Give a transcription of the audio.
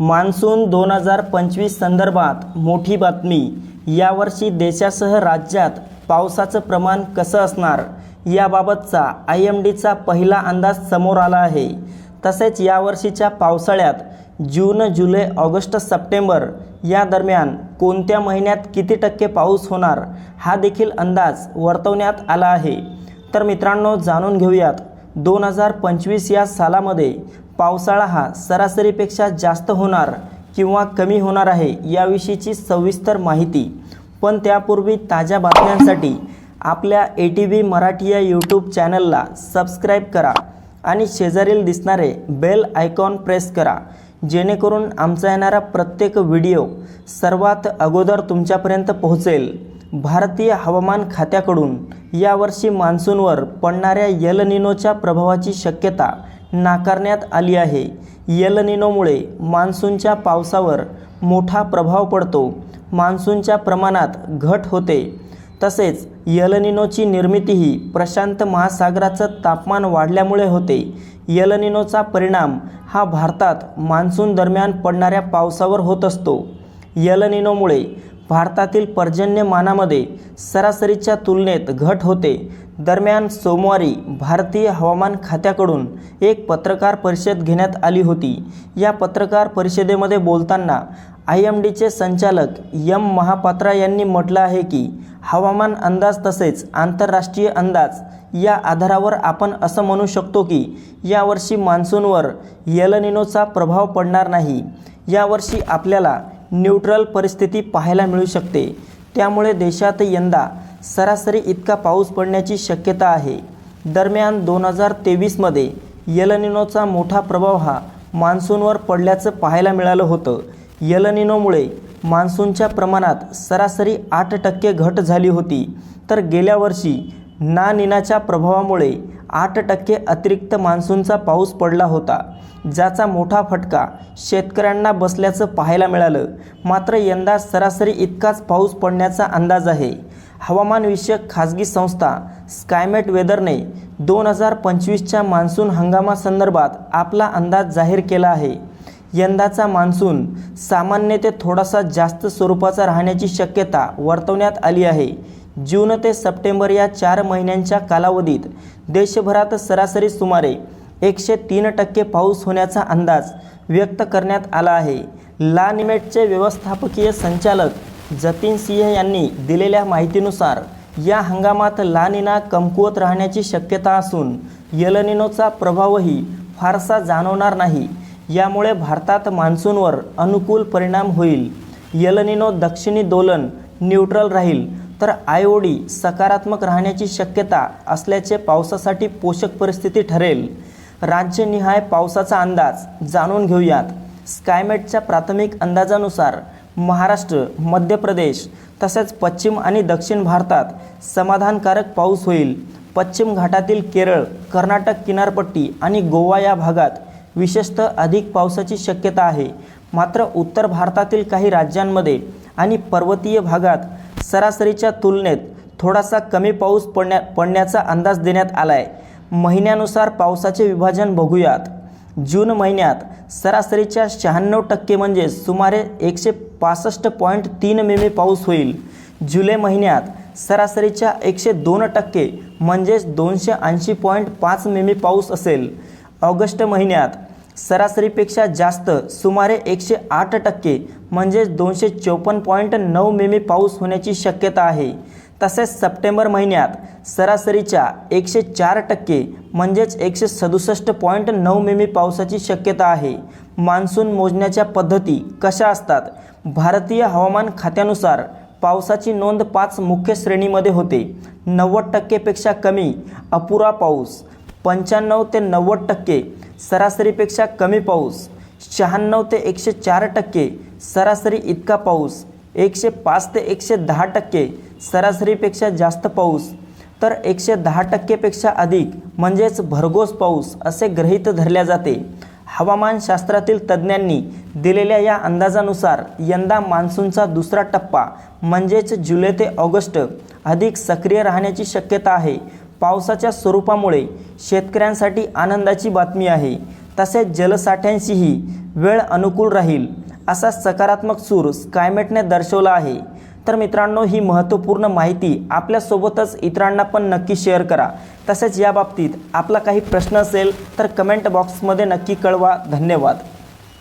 Monsoon दोन हजार पंचवीस संदर्भात मोठी बातमी. यावर्षी देशासह राज्यात पावसाचं प्रमाण कसं असणार? याबाबतचा आय एम डीचा पहिला अंदाज समोर आला आहे. तसेच यावर्षीच्या पावसाळ्यात जून जुलै ऑगस्ट सप्टेंबर या दरम्यान कोणत्या महिन्यात किती टक्के पाऊस होणार? हा देखील अंदाज वर्तवण्यात आला आहे. तर मित्रांनो जाणून घेऊयात. दोन हजार पंचवीस या सालामध्ये पावसाळा हा सरासरीपेक्षा जास्त होणार किंवा कमी होणार आहे याविषयीची सविस्तर माहिती. पण त्यापूर्वी ताज्या बातम्यांसाठी आपल्या ए टी व्ही मराठी या यूट्यूब चॅनलला सबस्क्राईब करा आणि शेजारील दिसणारे बेल आयकॉन प्रेस करा जेणेकरून आमचा येणारा प्रत्येक व्हिडिओ सर्वात अगोदर तुमच्यापर्यंत पोहोचेल. भारतीय हवामान खात्याकडून यावर्षी मान्सूनवर पडणाऱ्या यल निनोच्या प्रभावाची शक्यता नाकारण्यात आली आहे. यलनिनोमुळे मान्सूनच्या पावसावर मोठा प्रभाव पडतो. मान्सूनच्या प्रमाणात घट होते. तसेच यलनिनोची निर्मितीही प्रशांत महासागराचं तापमान वाढल्यामुळे होते. यलनिनोचा परिणाम हा भारतात मान्सून दरम्यान पडणाऱ्या पावसावर होत असतो. यलनिनोमुळे भारतातील पर्जन्यमानामध्ये सरासरीच्या तुलनेत घट होते. दरम्यान सोमवारी भारतीय हवामान खात्याकडून एक पत्रकार परिषद घेण्यात आली होती. या पत्रकार परिषदेमध्ये बोलताना आय एम डीचे संचालक यम महापात्रा यांनी म्हटलं आहे की हवामान अंदाज तसेच आंतरराष्ट्रीय अंदाज या आधारावर आपण असं म्हणू शकतो की यावर्षी मान्सूनवर यलनिनोचा प्रभाव पडणार नाही. यावर्षी आपल्याला न्यूट्रल परिस्थिती पाहायला मिळू शकते. त्यामुळे देशात यंदा सरासरी इतका पाऊस पडण्याची शक्यता आहे. दरम्यान दोन हजार तेवीसमध्ये यलनिनोचा मोठा प्रभाव हा मान्सूनवर पडल्याचं पाहायला मिळालं होतं. यलनिनोमुळे मान्सूनच्या प्रमाणात सरासरी आठ टक्के घट झाली होती. तर गेल्या वर्षी ना निनाच्या प्रभावामुळे आठ टक्के अतिरिक्त मान्सूनचा पाऊस पडला होता ज्याचा मोठा फटका शेतकऱ्यांना बसल्याचं पाहायला मिळालं. मात्र यंदा सरासरी इतकाच पाऊस पडण्याचा अंदाज आहे. हवामानविषयक खाजगी संस्था स्कायमेट वेदरने दोन हजार पंचवीसच्या मान्सून हंगामासंदर्भात आपला अंदाज जाहीर केला आहे. यंदाचा मान्सून सामान्य ते थोडासा जास्त स्वरूपाचा राहण्याची शक्यता वर्तवण्यात आली आहे. जून ते सप्टेंबर या चार महिन्यांच्या कालावधीत देशभरात सरासरी सुमारे एकशे तीन टक्के पाऊस होण्याचा अंदाज व्यक्त करण्यात आला आहे. लानिमेटचे व्यवस्थापकीय संचालक जतीन सिंह यांनी दिलेल्या माहितीनुसार या हंगामात लानिना कमकुवत राहण्याची शक्यता असून यलनिनोचा प्रभावही फारसा जाणवणार नाही. यामुळे भारतात मान्सूनवर अनुकूल परिणाम होईल. यलनिनो दक्षिणी दोलन न्यूट्रल राहील. तर आयओडी सकारात्मक राहण्याची शक्यता असल्याचे पावसासाठी पोषक परिस्थिती ठरेल. राज्यनिहाय पावसाचा अंदाज जाणून घेऊयात. स्कायमेटच्या प्राथमिक अंदाजानुसार महाराष्ट्र मध्य प्रदेश तसेच पश्चिम आणि दक्षिण भारतात समाधानकारक पाऊस होईल. पश्चिम घाटातील केरळ कर्नाटक किनारपट्टी आणि गोवा या भागात विशेषतः अधिक पावसाची शक्यता आहे. मात्र उत्तर भारतातील काही राज्यांमध्ये आणि पर्वतीय भागात सरासरीच्या तुलनेत थोडासा कमी पाऊस पडण्या पडण्याचा अंदाज देण्यात आला आहे महिन्यानुसार पावसाचे विभाजन बघूयात. जून महिन्यात सरासरीच्या शहाण्णव टक्के म्हणजे सुमारे एकशे पासष्ट पॉईंट तीन मिमी पाऊस होईल. जुलै महिन्यात सरासरीच्या एकशे दोन टक्के म्हणजेच दोनशे ऐंशी पॉईंट पाच मिमी पाऊस असेल. ऑगस्ट महिन्यात सरासरीपेक्षा जास्त सुमारे एकशे आठ टक्के म्हणजेच दोनशे चौपन्न पॉईंट नऊ मिमी पाऊस होण्याची शक्यता आहे. तसेच सप्टेंबर महिन्यात सरासरीच्या एकशे चार टक्के म्हणजेच एकशे सदुसष्ट पॉईंट नऊ मिमी पावसाची शक्यता आहे. मान्सून मोजण्याच्या पद्धती कशा असतात? भारतीय हवामान खात्यानुसार पावसाची नोंद पाच मुख्य श्रेणीमध्ये होते. नव्वद टक्केपेक्षा कमी अपुरा पाऊस पंच्याण्णव ते नव्वद टक्के सरासरीपेक्षा कमी पाऊस शहाण्णव ते एकशे चार टक्के सरासरी इतका पाऊस एकशे पाच ते एकशे दहा टक्के सरासरीपेक्षा जास्त पाऊस. तर एकशे दहा टक्केपेक्षा अधिक म्हणजेच भरघोस पाऊस असे गृहीत धरल्या जाते. हवामानशास्त्रातील तज्ज्ञांनी दिलेल्या या अंदाजानुसार यंदा मान्सूनचा दुसरा टप्पा म्हणजेच जुलै ते ऑगस्ट अधिक सक्रिय राहण्याची शक्यता आहे. पावसाच्या स्वरूपामुळे शेतकऱ्यांसाठी आनंदाची बातमी आहे. तसेच जलसाठ्यांशीही वेळ अनुकूल राहील असा सकारात्मक सूर स्कायमेटने दर्शवला आहे. तर मित्रांनो ही महत्त्वपूर्ण माहिती आपल्यासोबतच इतरांना पण नक्की शेअर करा. तसेच या बाबतीत आपला काही प्रश्न असेल तर कमेंट बॉक्समध्ये नक्की कळवा. धन्यवाद.